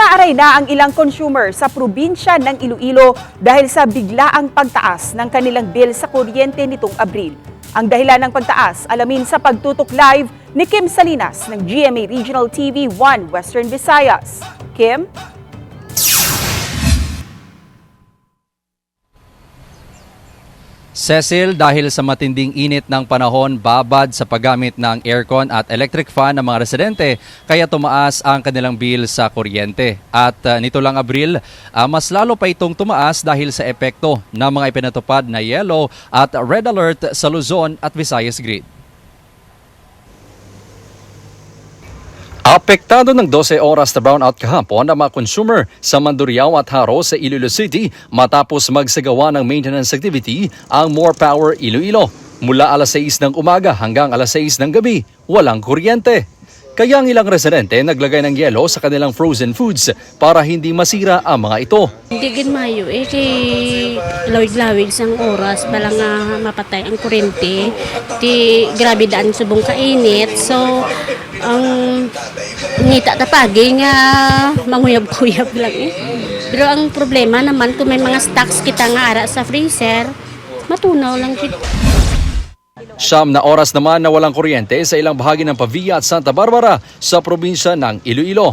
Umaaray na ang ilang consumer sa probinsya ng Iloilo dahil sa biglaang pagtaas ng kanilang bill sa kuryente nitong Abril. Ang dahilan ng pagtaas, alamin sa pagtutok live ni Kim Salinas ng GMA Regional TV 1 Western Visayas. Kim? Cecil, dahil sa matinding init ng panahon, babad sa paggamit ng aircon at electric fan ng mga residente, kaya tumaas ang kanilang bill sa kuryente. At uh, nito lang Abril, uh, mas lalo pa itong tumaas dahil sa epekto ng mga ipinatupad na yellow at red alert sa Luzon at Visayas Grid. Apektado ng 12 oras na brownout kahapon ang mga consumer sa Mandurriao at Haro sa Iloilo City matapos magsagawa ng maintenance activity ang More Power Iloilo. Mula alas 6 ng umaga hanggang alas 6 ng gabi, walang kuryente. Kaya ang ilang residente naglagay ng yelo sa kanilang frozen foods para hindi masira ang mga ito. Hindi gin mayo eh kay lawig-lawig sang oras bala nga mapatay ang kurente. Ti grabe daan subong kainit. So ang ngita tapagi nga manguyab-kuyab lang eh. Pero ang problema naman kung may mga stocks kita nga ara sa freezer, matunaw lang kita. Siyam na oras naman na walang kuryente sa ilang bahagi ng Pavia at Santa Barbara sa probinsya ng Iloilo.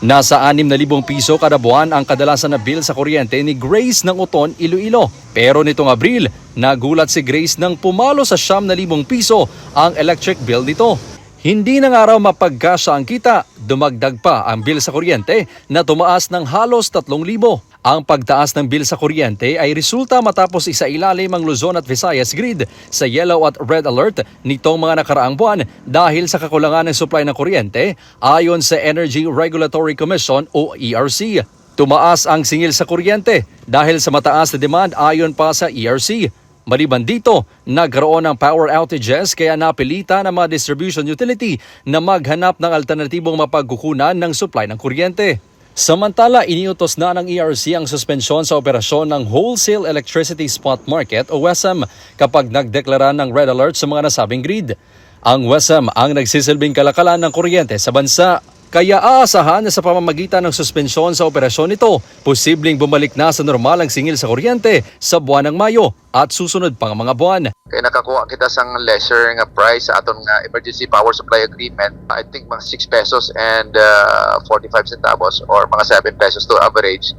Nasa 6,000 piso kada buwan ang kadalasan na bill sa kuryente ni Grace ng Uton, Iloilo. Pero nitong Abril, nagulat si Grace nang pumalo sa 9,000 piso ang electric bill nito. Hindi na nga raw mapagkasya ang kita, dumagdag pa ang bill sa kuryente na tumaas ng halos 3,000. Ang pagtaas ng bill sa kuryente ay resulta matapos isa ilalim ang Luzon at Visayas grid sa yellow at red alert nitong mga nakaraang buwan dahil sa kakulangan ng supply ng kuryente ayon sa Energy Regulatory Commission o ERC. Tumaas ang singil sa kuryente dahil sa mataas na demand ayon pa sa ERC. Maliban dito, nagkaroon ng power outages kaya napilitan ang mga distribution utility na maghanap ng alternatibong mapagkukunan ng supply ng kuryente. Samantala, iniutos na ng ERC ang suspensyon sa operasyon ng Wholesale Electricity Spot Market o WESM kapag nagdeklara ng red alert sa mga nasabing grid. Ang WESM ang nagsisilbing kalakalan ng kuryente sa bansa. Kaya aasahan na sa pamamagitan ng suspensyon sa operasyon nito, posibleng bumalik na sa normal ang singil sa kuryente sa buwan ng Mayo at susunod pang mga buwan. kaya nakakuha kita sang lesser nga price sa aton nga emergency power supply agreement I think mga 6 pesos and uh, 45 centavos or mga 7 pesos to average.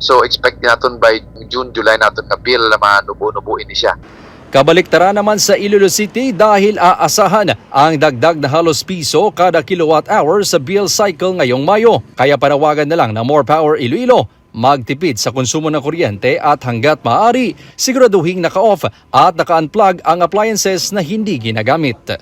So expect naton by June July naton nga bill na manubo-nubo ini siya Kabaliktara naman sa Iloilo City dahil aasahan ang dagdag na halos piso kada kilowatt hour sa bill cycle ngayong Mayo. Kaya panawagan na lang na More Power Iloilo magtipid sa konsumo ng kuryente at hanggat maaari, siguraduhing naka-off at naka-unplug ang appliances na hindi ginagamit.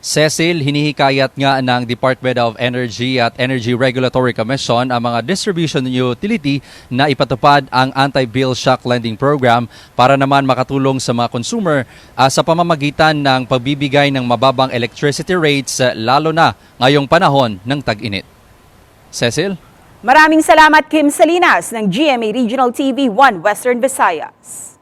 Cecil, hinihikayat nga ng Department of Energy at Energy Regulatory Commission ang mga distribution utility na ipatupad ang anti-bill shock lending program para naman makatulong sa mga consumer ah, sa pamamagitan ng pagbibigay ng mababang electricity rates ah, lalo na ngayong panahon ng tag-init. Cecil? Maraming salamat Kim Salinas ng GMA Regional TV 1 Western Visayas.